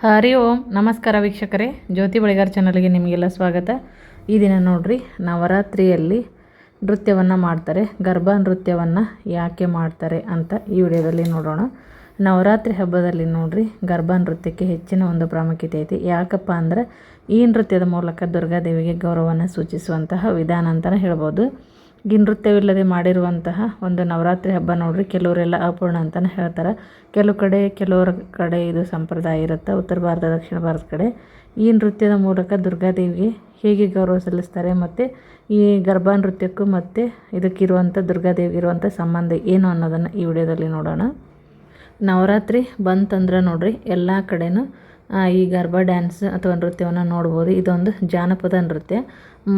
ಹರಿ ಓಂ. ನಮಸ್ಕಾರ ವೀಕ್ಷಕರೇ. ಜ್ಯೋತಿ ಬಳಿಗಾರ್ ಚಾನಲ್ಗೆ ನಿಮಗೆಲ್ಲ ಸ್ವಾಗತ. ಈ ದಿನ ನೋಡ್ರಿ, ನವರಾತ್ರಿಯಲ್ಲಿ ನೃತ್ಯವನ್ನು ಮಾಡ್ತಾರೆ. ಗರ್ಭಾ ನೃತ್ಯವನ್ನು ಯಾಕೆ ಮಾಡ್ತಾರೆ ಅಂತ ಈ ವಿಡಿಯೋದಲ್ಲಿ ನೋಡೋಣ. ನವರಾತ್ರಿ ಹಬ್ಬದಲ್ಲಿ ನೋಡ್ರಿ, ಗರ್ಭಾ ನೃತ್ಯಕ್ಕೆ ಹೆಚ್ಚಿನ ಒಂದು ಪ್ರಾಮುಖ್ಯತೆ ಐತಿ. ಯಾಕಪ್ಪ ಅಂದ್ರೆ ಈ ನೃತ್ಯದ ಮೂಲಕ ದುರ್ಗಾದೇವಿಗೆ ಗೌರವವನ್ನು ಸೂಚಿಸುವಂತಹ ವಿಧಾನ ಅಂತಲೇ ಹೇಳ್ಬೋದು. ಈ ನೃತ್ಯವಿಲ್ಲದೆ ಮಾಡಿರುವಂತಹ ಒಂದು ನವರಾತ್ರಿ ಹಬ್ಬ ನೋಡ್ರಿ. ಕೆಲವರೆಲ್ಲ ಅಪೂರ್ಣ ಅಂತಲೇ ಹೇಳ್ತಾರೆ. ಕೆಲವು ಕಡೆ, ಕೆಲವರ ಕಡೆ ಇದು ಸಂಪ್ರದಾಯ ಇರುತ್ತೆ. ಉತ್ತರ ಭಾರತ, ದಕ್ಷಿಣ ಭಾರತ ಕಡೆ. ಈ ನೃತ್ಯದ ಮೂಲಕ ದುರ್ಗಾದೇವಿಗೆ ಹೇಗೆ ಗೌರವ ಸಲ್ಲಿಸ್ತಾರೆ ಮತ್ತು ಈ ಗರ್ಭಾ ನೃತ್ಯಕ್ಕೂ ಮತ್ತು ಇದಕ್ಕಿರುವಂಥ ದುರ್ಗಾದೇವಿಗೆ ಇರುವಂಥ ಸಂಬಂಧ ಏನು ಅನ್ನೋದನ್ನು ಈ ವಿಡಿಯೋದಲ್ಲಿ ನೋಡೋಣ. ನವರಾತ್ರಿ ಬಂತಂದ್ರೆ ನೋಡ್ರಿ, ಎಲ್ಲ ಕಡೆನೂ ಈ ಗರ್ಭಾ ಡ್ಯಾನ್ಸ್ ಅಥವಾ ನೃತ್ಯವನ್ನು ನೋಡ್ಬೋದು. ಇದೊಂದು ಜಾನಪದ ನೃತ್ಯ.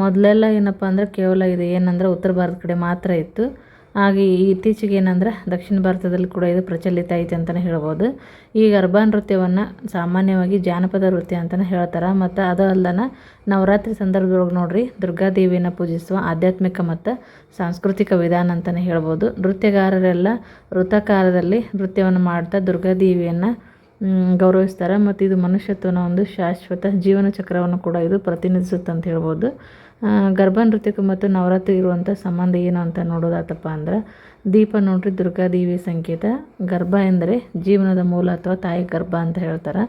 ಮೊದಲೆಲ್ಲ ಏನಪ್ಪ ಅಂದ್ರೆ ಕೇವಲ ಇದು ಏನಂದ್ರೆ ಉತ್ತರ ಭಾರತ ಕಡೆ ಮಾತ್ರ ಇತ್ತು. ಹಾಗೆ ಇತ್ತೀಚೆಗೆ ಏನಂದ್ರೆ ದಕ್ಷಿಣ ಭಾರತದಲ್ಲಿ ಕೂಡ ಇದು ಪ್ರಚಲಿತ ಐತೆ ಅಂತಲೇ ಹೇಳ್ಬೋದು. ಈ ಗರ್ಭಾ ನೃತ್ಯವನ್ನು ಸಾಮಾನ್ಯವಾಗಿ ಜಾನಪದ ನೃತ್ಯ ಅಂತಲೇ ಹೇಳ್ತಾರೆ. ಮತ್ತು ಅದು ಅಲ್ಲದೆ ನವರಾತ್ರಿ ಸಂದರ್ಭದೊಳಗೆ ನೋಡ್ರಿ, ದುರ್ಗಾದೇವಿಯನ್ನು ಪೂಜಿಸುವ ಆಧ್ಯಾತ್ಮಿಕ ಮತ್ತು ಸಾಂಸ್ಕೃತಿಕ ವಿಧಾನ ಅಂತಲೇ ಹೇಳ್ಬೋದು. ನೃತ್ಯಗಾರರೆಲ್ಲ ವೃತ್ತಕಾರದಲ್ಲಿ ನೃತ್ಯವನ್ನು ಮಾಡ್ತಾ ದುರ್ಗಾದೇವಿಯನ್ನು ಗೌರವಿಸ್ತಾರೆ. ಮತ್ತು ಇದು ಮನುಷ್ಯತ್ವನ ಒಂದು ಶಾಶ್ವತ ಜೀವನ ಚಕ್ರವನ್ನು ಕೂಡ ಇದು ಪ್ರತಿನಿಧಿಸುತ್ತೆ ಅಂತ ಹೇಳ್ಬೋದು. ಗರ್ಭ ನೃತ್ಯಕ್ಕೆ ಮತ್ತು ನವರಾತ್ರಿ ಇರುವಂಥ ಸಂಬಂಧ ಏನು ಅಂತ ನೋಡೋದಾತಪ್ಪ ಅಂದ್ರೆ, ದೀಪ ನೋಡ್ರಿ ದುರ್ಗಾದೇವಿ ಸಂಕೇತ. ಗರ್ಭ ಎಂದರೆ ಜೀವನದ ಮೂಲ ಅಥವಾ ತಾಯಿ ಗರ್ಭ ಅಂತ ಹೇಳ್ತಾರೆ.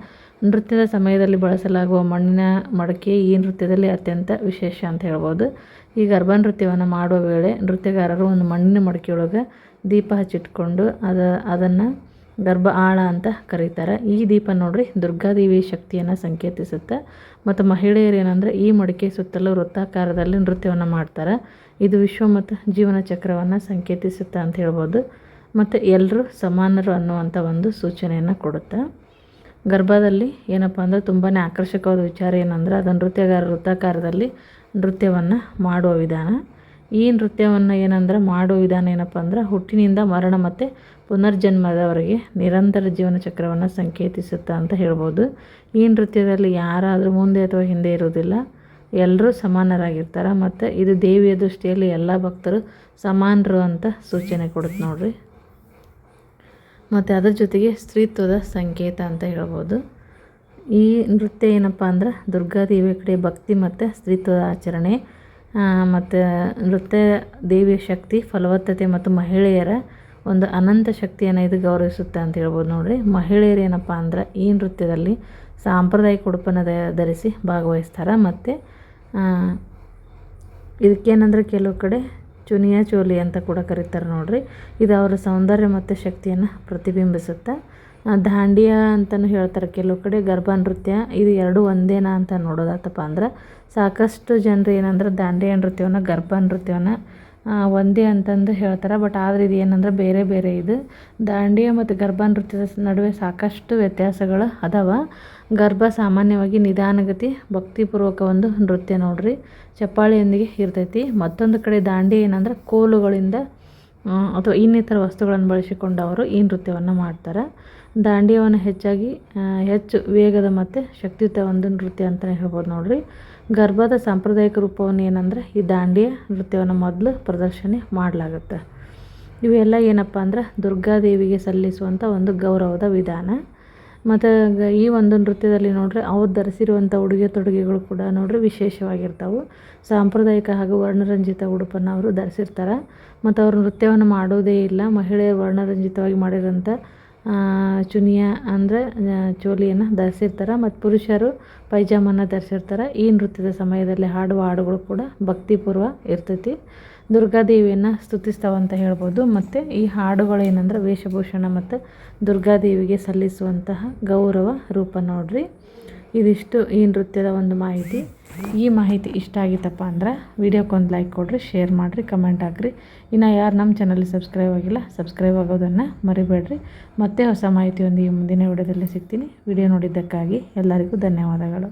ನೃತ್ಯದ ಸಮಯದಲ್ಲಿ ಬಳಸಲಾಗುವ ಮಣ್ಣಿನ ಮಡಕೆ ಈ ನೃತ್ಯದಲ್ಲಿ ಅತ್ಯಂತ ವಿಶೇಷ ಅಂತ ಹೇಳ್ಬೋದು. ಈ ಗರ್ಭ ನೃತ್ಯವನ್ನು ಮಾಡುವ ವೇಳೆ ನೃತ್ಯಗಾರರು ಒಂದು ಮಣ್ಣಿನ ಮಡಕೆಯೊಳಗೆ ದೀಪ ಹಚ್ಚಿಟ್ಕೊಂಡು ಅದ, ಅದನ್ನು ಗರ್ಭ ಆಳ ಅಂತ ಕರೀತಾರೆ. ಈ ದೀಪ ನೋಡ್ರಿ, ದುರ್ಗಾದೇವಿ ಶಕ್ತಿಯನ್ನು ಸಂಕೇತಿಸುತ್ತೆ. ಮತ್ತು ಮಹಿಳೆಯರು ಏನಂದರೆ, ಈ ಮಡಿಕೆ ಸುತ್ತಲೂ ವೃತ್ತಾಕಾರದಲ್ಲಿ ನೃತ್ಯವನ್ನು ಮಾಡ್ತಾರೆ. ಇದು ವಿಶ್ವ ಮತ್ತು ಜೀವನ ಚಕ್ರವನ್ನು ಸಂಕೇತಿಸುತ್ತೆ ಅಂತ ಹೇಳ್ಬೋದು. ಮತ್ತು ಎಲ್ಲರೂ ಸಮಾನರು ಅನ್ನುವಂಥ ಒಂದು ಸೂಚನೆಯನ್ನು ಕೊಡುತ್ತೆ. ಗರ್ಭದಲ್ಲಿ ಏನಪ್ಪ ಅಂದರೆ ತುಂಬಾ ಆಕರ್ಷಕವಾದ ವಿಚಾರ ಏನಂದ್ರೆ, ಅದು ನೃತ್ಯಗಾರ ವೃತ್ತಾಕಾರದಲ್ಲಿ ನೃತ್ಯವನ್ನು ಮಾಡುವ ವಿಧಾನ. ಈ ನೃತ್ಯವನ್ನು ಏನಂದ್ರೆ ಮಾಡೋ ವಿಧಾನ ಏನಪ್ಪ ಅಂದ್ರೆ ಹುಟ್ಟಿನಿಂದ ಮರಣ ಮತ್ತು ಪುನರ್ಜನ್ಮದವರೆಗೆ ನಿರಂತರ ಜೀವನ ಚಕ್ರವನ್ನು ಸಂಕೇತಿಸುತ್ತೆ ಅಂತ ಹೇಳ್ಬೋದು. ಈ ನೃತ್ಯದಲ್ಲಿ ಯಾರಾದರೂ ಮುಂದೆ ಅಥವಾ ಹಿಂದೆ ಇರೋದಿಲ್ಲ ಎಲ್ಲರೂ ಸಮಾನರಾಗಿರ್ತಾರೆ ಮತ್ತು ಇದು ದೇವಿಯ ದೃಷ್ಟಿಯಲ್ಲಿ ಎಲ್ಲ ಭಕ್ತರು ಸಮಾನರು ಅಂತ ಸೂಚನೆ ಕೊಡುತ್ತೆ ನೋಡ್ರಿ. ಮತ್ತು ಅದರ ಜೊತೆಗೆ ಸ್ತ್ರೀತ್ವದ ಸಂಕೇತ ಅಂತ ಹೇಳ್ಬೋದು. ಈ ನೃತ್ಯ ಏನಪ್ಪ ಅಂದ್ರೆ ದುರ್ಗಾದೇವಿಯ ಕಡೆ ಭಕ್ತಿ ಮತ್ತು ಸ್ತ್ರೀತ್ವದ ಆಚರಣೆ. ಮತ್ತು ನೃತ್ಯ ದೇವಿಯ ಶಕ್ತಿ, ಫಲವತ್ತತೆ ಮತ್ತು ಮಹಿಳೆಯರ ಒಂದು ಅನಂತ ಶಕ್ತಿಯನ್ನು ಇದು ಗೌರವಿಸುತ್ತೆ ಅಂತ ಹೇಳ್ಬೋದು ನೋಡಿರಿ. ಮಹಿಳೆಯರು ಏನಪ್ಪ ಅಂದ್ರೆ ಈ ನೃತ್ಯದಲ್ಲಿ ಸಾಂಪ್ರದಾಯಿಕ ಉಡುಪನ್ನು ಧರಿಸಿ ಭಾಗವಹಿಸ್ತಾರೆ. ಮತ್ತು ಇದಕ್ಕೇನಂದ್ರೆ ಕೆಲವು ಕಡೆ ಚುನಿಯಾ ಚೋಲಿ ಅಂತ ಕೂಡ ಕರೀತಾರೆ ನೋಡಿರಿ. ಇದು ಅವರ ಸೌಂದರ್ಯ ಮತ್ತು ಶಕ್ತಿಯನ್ನು ಪ್ರತಿಬಿಂಬಿಸುತ್ತೆ ದಾಂಡಿಯಾ ಅಂತಲೂ ಹೇಳ್ತಾರೆ. ಕೆಲವು ಕಡೆ ಗರ್ಭ ನೃತ್ಯ ಇದು ಎರಡು ಒಂದೇನಾ ಅಂತ ನೋಡೋದಾತಪ್ಪ ಅಂದ್ರೆ ಸಾಕಷ್ಟು ಜನರು ಏನಂದ್ರೆ ದಾಂಡಿಯಾ ನೃತ್ಯವನ್ನು, ಗರ್ಭ ನೃತ್ಯವನ್ನು ಒಂದೇ ಅಂತಂದು ಹೇಳ್ತಾರೆ. ಬಟ್ ಆದರೆ ಇದು ಏನಂದ್ರೆ ಬೇರೆ ಬೇರೆ ಇದು. ದಾಂಡಿಯಾ ಮತ್ತು ಗರ್ಭ ನೃತ್ಯದ ನಡುವೆ ಸಾಕಷ್ಟು ವ್ಯತ್ಯಾಸಗಳು ಅದಾವ. ಗರ್ಭ ಸಾಮಾನ್ಯವಾಗಿ ನಿಧಾನಗತಿ, ಭಕ್ತಿಪೂರ್ವಕ ಒಂದು ನೃತ್ಯ ನೋಡ್ರಿ. ಚಪ್ಪಾಳಿಯೊಂದಿಗೆ ಇರ್ತೈತಿ. ಮತ್ತೊಂದು ಕಡೆ ದಾಂಡಿ ಏನಂದ್ರೆ ಕೋಲುಗಳಿಂದ ಅಥವಾ ಇನ್ನಿತರ ವಸ್ತುಗಳನ್ನು ಬಳಸಿಕೊಂಡು ಅವರು ಈ ನೃತ್ಯವನ್ನು ಮಾಡ್ತಾರೆ. ದಾಂಡಿಯವನ್ನು ಹೆಚ್ಚಾಗಿ ಹೆಚ್ಚು ವೇಗದ ಮತ್ತು ಶಕ್ತಿಯುತ ಒಂದು ನೃತ್ಯ ಅಂತಲೇ ಹೇಳ್ಬೋದು ನೋಡಿರಿ. ಗರ್ಭದ ಸಾಂಪ್ರದಾಯಿಕ ರೂಪವನ್ನು ಏನಂದರೆ ಈ ದಾಂಡಿಯ ನೃತ್ಯವನ್ನು ಮೊದಲು ಪ್ರದರ್ಶನ ಮಾಡಲಾಗುತ್ತೆ. ಇವೆಲ್ಲ ಏನಪ್ಪ ಅಂದ್ರೆ ದುರ್ಗಾದೇವಿಗೆ ಸಲ್ಲಿಸುವಂಥ ಒಂದು ಗೌರವದ ವಿಧಾನ. ಮತ್ತು ಈ ಒಂದು ನೃತ್ಯದಲ್ಲಿ ನೋಡ್ರಿ ಅವ್ರು ಧರಿಸಿರುವಂಥ ಉಡುಗೆ ತೊಡುಗೆಗಳು ಕೂಡ ನೋಡ್ರಿ ವಿಶೇಷವಾಗಿರ್ತಾವೆ. ಸಾಂಪ್ರದಾಯಿಕ ಹಾಗೂ ವರ್ಣರಂಜಿತ ಉಡುಪನ್ನು ಅವರು ಧರಿಸಿರ್ತಾರೆ. ಮತ್ತು ಅವರು ನೃತ್ಯವನ್ನು ಮಾಡೋದೇ ಇಲ್ಲ. ಮಹಿಳೆಯರು ವರ್ಣರಂಜಿತವಾಗಿ ಮಾಡಿರೋಂಥ ಚುನಿಯ ಅಂದರೆ ಚೋಲಿಯನ್ನು ಧರಿಸಿರ್ತಾರೆ. ಮತ್ತು ಪುರುಷರು ಪೈಜಾಮನ್ನು ಧರಿಸಿರ್ತಾರೆ. ಈ ನೃತ್ಯದ ಸಮಯದಲ್ಲಿ ಹಾಡುವ ಹಾಡುಗಳು ಕೂಡ ಭಕ್ತಿಪೂರ್ವ ಇರ್ತೈತಿ. ದುರ್ಗಾದೇವಿಯನ್ನು ಸ್ತುತಿಸ್ತಾವಂತ ಹೇಳ್ಬೋದು. ಮತ್ತು ಈ ಹಾಡುಗಳು ಏನಂದ್ರೆ ವೇಷಭೂಷಣ ಮತ್ತು ದುರ್ಗಾದೇವಿಗೆ ಸಲ್ಲಿಸುವಂತಹ ಗೌರವ ರೂಪ ನೋಡ್ರಿ. ಇದಿಷ್ಟು ಈ ನೃತ್ಯದ ಒಂದು ಮಾಹಿತಿ. ಈ ಮಾಹಿತಿ ಇಷ್ಟ ಆಗಿತ್ತಪ್ಪ ಅಂದ್ರೆ ವಿಡಿಯೋಕ್ಕೊಂದು ಲೈಕ್ ಕೊಡ್ರಿ, ಶೇರ್ ಮಾಡಿರಿ, ಕಮೆಂಟ್ ಹಾಕ್ರಿ. ಇನ್ನು ಯಾರು ನಮ್ಮ ಚಾನಲ್ಗೆ ಸಬ್ಸ್ಕ್ರೈಬ್ ಆಗಿಲ್ಲ, ಸಬ್ಸ್ಕ್ರೈಬ್ ಆಗೋದನ್ನು ಮರಿಬೇಡ್ರಿ. ಮತ್ತೆ ಹೊಸ ಮಾಹಿತಿಯೊಂದಿಗೆ ಮುಂದಿನ ವಿಡಿಯೋದಲ್ಲಿ ಸಿಗ್ತೀನಿ. ವಿಡಿಯೋ ನೋಡಿದ್ದಕ್ಕಾಗಿ ಎಲ್ಲರಿಗೂ ಧನ್ಯವಾದಗಳು.